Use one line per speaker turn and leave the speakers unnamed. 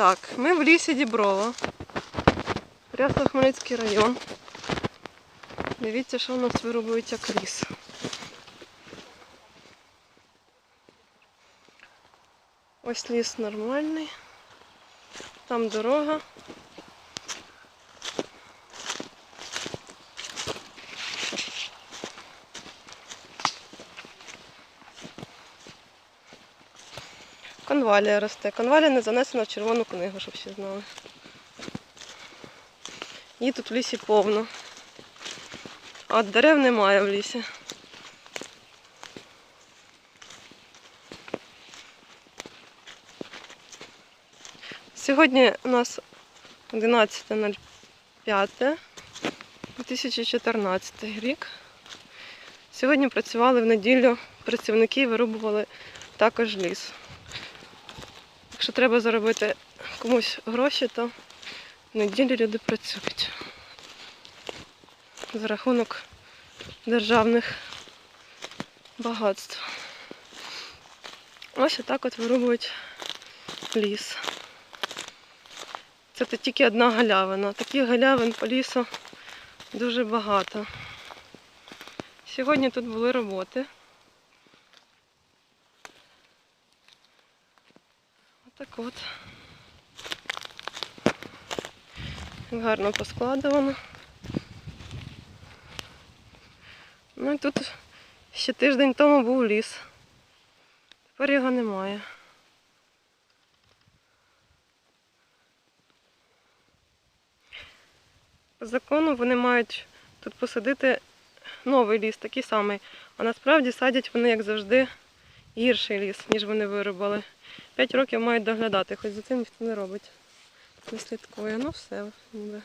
Так, ми в лісі Діброва. Рясно Хмельницький район. Дивіться, що в нас вирубують як ліс. Ось ліс нормальний. Там дорога. Конвалія росте. Конвалія не занесена в червону книгу, щоб всі знали. Її тут в лісі повно. А дерев немає в лісі. Сьогодні у нас 11.05.2014 рік. Сьогодні працювали в неділю, працівники вирубували також ліс. Якщо треба заробити комусь гроші, то в неділю люди працюють за рахунок державних багатств. Ось отак от вирубують ліс. Це тільки одна галявина. Таких галявин по лісу дуже багато. Сьогодні тут були роботи. Отак от. Гарно поскладувано. Ну і тут ще тиждень тому був ліс. Тепер його немає. По закону вони мають тут посадити новий ліс, такий самий. А насправді садять вони, як завжди, гірший ліс, ніж вони вирубали. П'ять років мають доглядати, хоч за цим ніхто не робить. Не слідкує. Ну все, ніби.